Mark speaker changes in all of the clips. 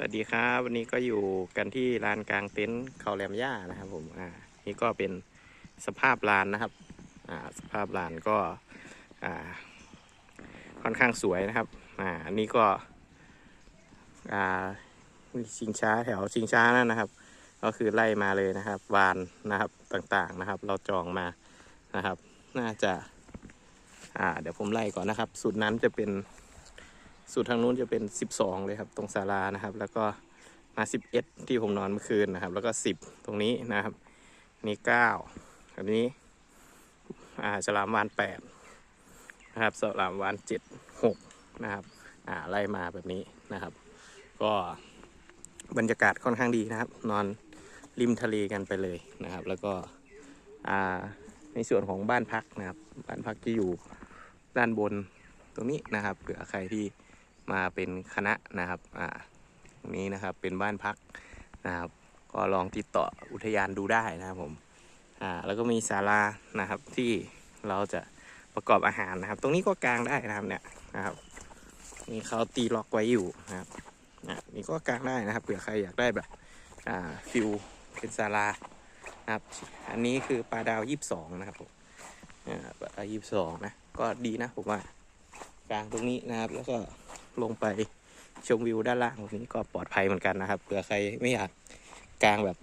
Speaker 1: สวัสดีครับ วันนี้ก็อยู่กันที่ลานกลางเต็นท์เขาแหลมย่านะครับผมอ่านี่ก็เป็นสภาพลานนะครับอ่าสภาพลานก็อ่าค่อนข้างสวยนะครับอ่าอันนี้ก็อ่าชิงช้าแถวชิงช้านั่นนะครับ ก็คือไล่มาเลยนะครับวานนะครับต่างๆนะครับ เราจองมานะครับ น่าจะอ่าเดี๋ยวผมไล่ก่อนนะครับ สุดนั้นจะเป็น สุดทางนู้นจะเป็น 12 เลยครับตรงศาลานะครับ แล้วก็มา 11 ที่ผมนอนเมื่อคืนนะครับ แล้วก็ 10 ตรงนี้นะครับนี่9อันนี้อ่าฉลามวาน8นะครับฉลามวาน7 6นะครับอ่าไล่มาแบบนี้นะครับ ก็บรรยากาศค่อนข้างดีนะครับ นอนริมทะเลกันไปเลยนะครับ แล้วก็อ่าในส่วนของบ้านพักนะครับ บ้านพักที่อยู่ด้านบนตรงนี้นะครับเผื่อใครที่ มาเป็นคณะนะครับอ่าตรงนี้นะครับเป็นบ้านพักนะครับ ก็ลองติดต่ออุทยานดูได้นะครับผมอ่าแล้วก็มีศาลานะครับที่เราจะประกอบอาหารนะครับ ตรงนี้ก็กางได้นะครับเนี่ยนะครับนี่เขาตีล็อกไว้อยู่นะครับนี่ก็กางได้นะครับเผื่อใครอยากได้แบบอ่าฟิวเป็นศาลานะครับ อันนี้คือปลาดาวยี่สิบสองนะครับผมอ่าปลาดาวยี่สิบสองนะก็ดีนะผมว่ากลางตรงนี้นะครับแล้วก็ ลงไปชมวิวด้านล่างตรงนี้ก็ปลอดภัยเหมือนกันนะครับเผื่อใครไม่อยากกลางแบบ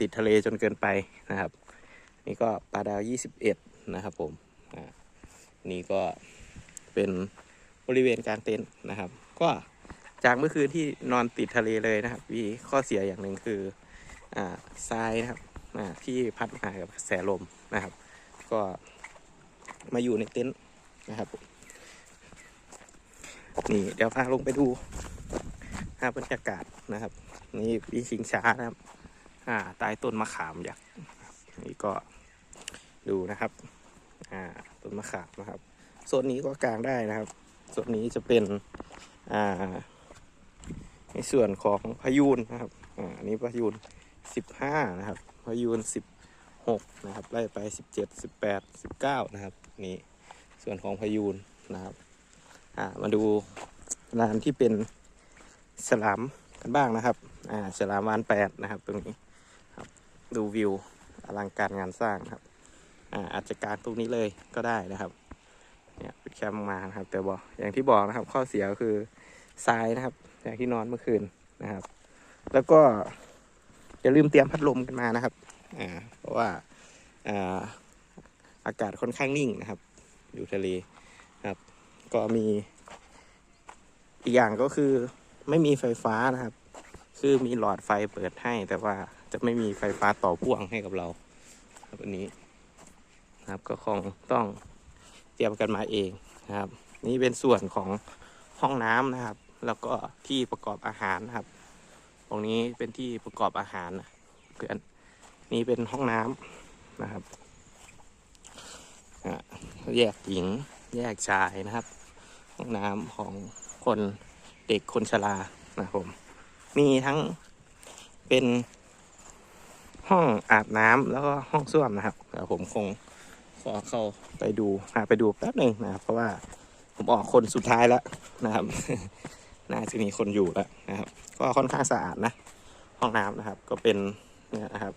Speaker 1: ติดทะเลจนเกินไปนะครับ นี่ก็ปลาดาว 21 นะครับผมนี่ก็เป็นบริเวณกลางเต็นท์นะครับ ก็จากเมื่อคืนที่นอนติดทะเลเลยนะครับมีข้อเสียอย่างหนึ่งคืออ่าทรายนะครับที่พัดมากับกระแสลมนะครับ ก็มาอยู่ในเต็นท์นะครับ นี่เดี๋ยวพาลงไปดูภาพบรรยากาศนะครับ นี่มีชิงช้านะครับ อ่าใต้ต้นมะขามยักษ์นี่ก็ดูนะครับ อ่าต้นมะขามนะครับโซนนี้ก็กางได้นะครับโซนนี้จะเป็นอ่าในส่วนของพายุนนะครับอ่าอันนี้พายุนสิบห้านะครับพายุนสิบหกนะครับไล่ไปสิบเจ็ดสิบแปดสิบเก้านะครับนี่ส่วนของพายุนนะครับ อ่ามาดูลานที่เป็นฉลามกันบ้างนะครับอ่าฉลามวานแปดนะครับ ตรงนี้ครับดูวิวอลังการงานสร้างครับอ่าอาจจะกางตรงนี้เลยก็ได้นะครับเนี่ยป็นแคมป์มานะครับ แต่บอกอย่างที่บอกนะครับ ข้อเสียคือทรายนะครับ อย่างที่นอนเมื่อคืนนะครับ แล้วก็อย่าลืมเตรียมพัดลมกันมานะครับอ่าเพราะว่าอ่าอากาศค่อนข้างนิ่งนะครับ อยู่ทะเล ก็มี อีกอย่างก็คือไม่มีไฟฟ้านะครับ คือมีหลอดไฟเปิดให้ แต่ว่าจะไม่มีไฟฟ้าต่อพ่วงให้กับเราครับอันนี้นะครับก็คงต้องเตรียมกันมาเองนะครับ นี่เป็นส่วนของห้องน้ำนะครับ แล้วก็ที่ประกอบอาหารนะครับ ตรงนี้เป็นที่ประกอบอาหารนะเพื่อนนี่เป็นห้องน้ำนะครับอะแยกหญิง แยกชายนะครับ ห้องน้ำของคนเด็กคนชรานะครับผม มีทั้งเป็นห้องอาบน้ำแล้วก็ห้องส้วมนะครับเดี๋ยวผมคงขอเข้าไปดูไปดูแป๊บหนึ่งนะครับ เพราะว่าผมออกคนสุดท้ายแล้วนะครับ น่าจะมีคนอยู่แล้วนะครับ ก็ค่อนข้างสะอาดนะ ห้องน้ำนะครับ ก็เป็นเนี่ยนะครับ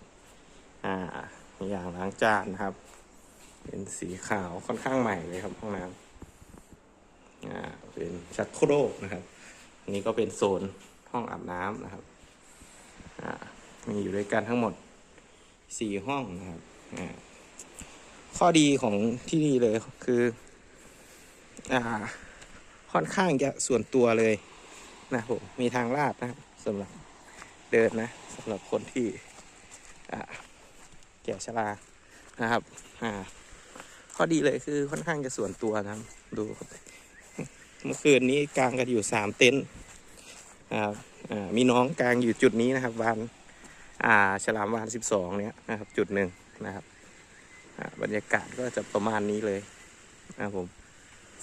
Speaker 1: อ่าอย่างล้างจานนะครับ เป็นสีขาวค่อนข้างใหม่เลยครับห้องน้ำ อ่าเป็นชักโครกนะครับนนี้ก็เป็นโซนห้องอาบน้ำนะครับอ่ามีอยู่ด้วยกันทั้งหมดสี่ห้องนะครับอ่าข้อดีของที่นี่เลยคืออ่าค่อนข้างจะส่วนตัวเลยนะผมมีทางลาดนะสำหรับเดินนะสำหรับคนที่แก่ชรานะครับ อ่า ข้อดีเลยคือค่อนข้างจะส่วนตัวนะครับ ดูครับ เมื่อคืนนี้กางกันอยู่สามเต็นท์นะครับอ่ามีน้องกางอยู่จุดนี้นะครับวานอ่าฉลามวานสิบสองเนี้ยนะครับ จุดหนึ่งนะครับบรรยากาศก็จะประมาณนี้เลยนะครับผม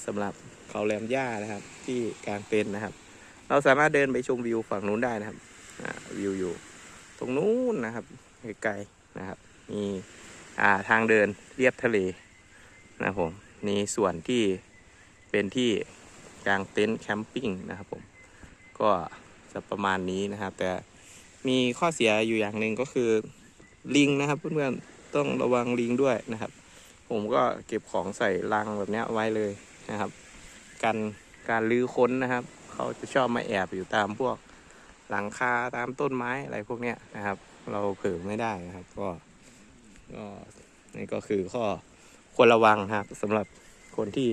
Speaker 1: สำหรับเขาแหลมย่านะครับ ที่กางเป็นนะครับ เราสามารถเดินไปชมวิวฝั่งนู้นได้นะครับวิวอยู่ตรงนู้นนะครับไกลๆนะครับ มีอ่าทางเดินเรียบทะเลนะครับผมนี่ส่วนที่เป็นที่ กางเต็นท์แคมปิ้งนะครับผมก็จะประมาณนี้นะครับ แต่มีข้อเสียอยู่อย่างหนึ่งก็คือลิงนะครับ เพื่อนๆต้องระวังลิงด้วยนะครับ ผมก็เก็บของใส่ลังแบบนี้ไว้เลยนะครับ กันการลื้อค้นนะครับ เขาจะชอบมาแอบอยู่ตามพวกหลังคาตามต้นไม้อะไรพวกเนี้ยนะครับ เราเผลอไม่ได้นะครับ ก็ก็นี่ก็คือข้อควรระวังนะครับสำหรับคนที่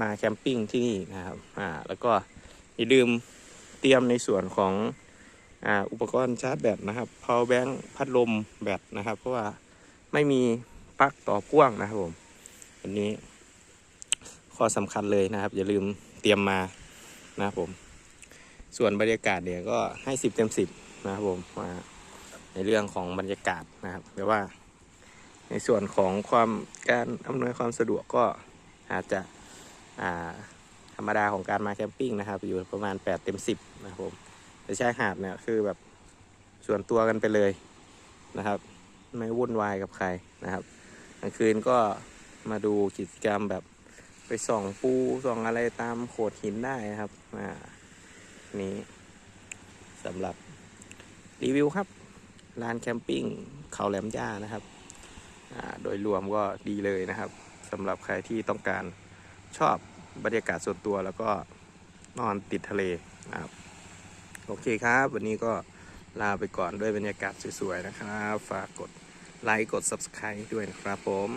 Speaker 1: มาแคมปิ้งที่นี่นะครับอ่าแล้วก็อย่าลืมเตรียมในส่วนของอ่าอุปกรณ์ชาร์จแบตนะครับ power bank พัดลมแบตนะครับ เพราะว่าไม่มีปลั๊กต่อพ่วงนะครับผมอันนี้ข้อสำคัญเลยนะครับ อย่าลืมเตรียมมานะครับผม ส่วนบรรยากาศเนี่ยก็ให้สิบเต็มสิบนะครับผมมาในเรื่องของบรรยากาศนะครับแต่ว่าในส่วนของความการอำนวยความสะดวกก็อาจจะ ธรรมดาของการมาแคมปิ้งนะครับ อยู่ประมาณ 8 เต็ม 10 นะครับผมแต่ชายหาดเนี่ยคือแบบส่วนตัวกันไปเลยนะครับ ไม่วุ่นวายกับใครนะครับกลางคืนก็มาดูกิจกรรมแบบไปส่องปูส่องอะไรตามโขดหินได้นะครับอ่านี้สำหรับรีวิวครับลานแคมปิ้งเขาแหลมย่านะครับ โดยรวมก็ดีเลยนะครับสำหรับใครที่ต้องการ ชอบบรรยากาศส่วนตัวแล้วก็นอนติดทะเลนะครับโอเคครับ วันนี้ก็ลาไปก่อนด้วยบรรยากาศสวยๆนะครับ ฝากกดไลค์กด Subscribe ด้วยนะครับผม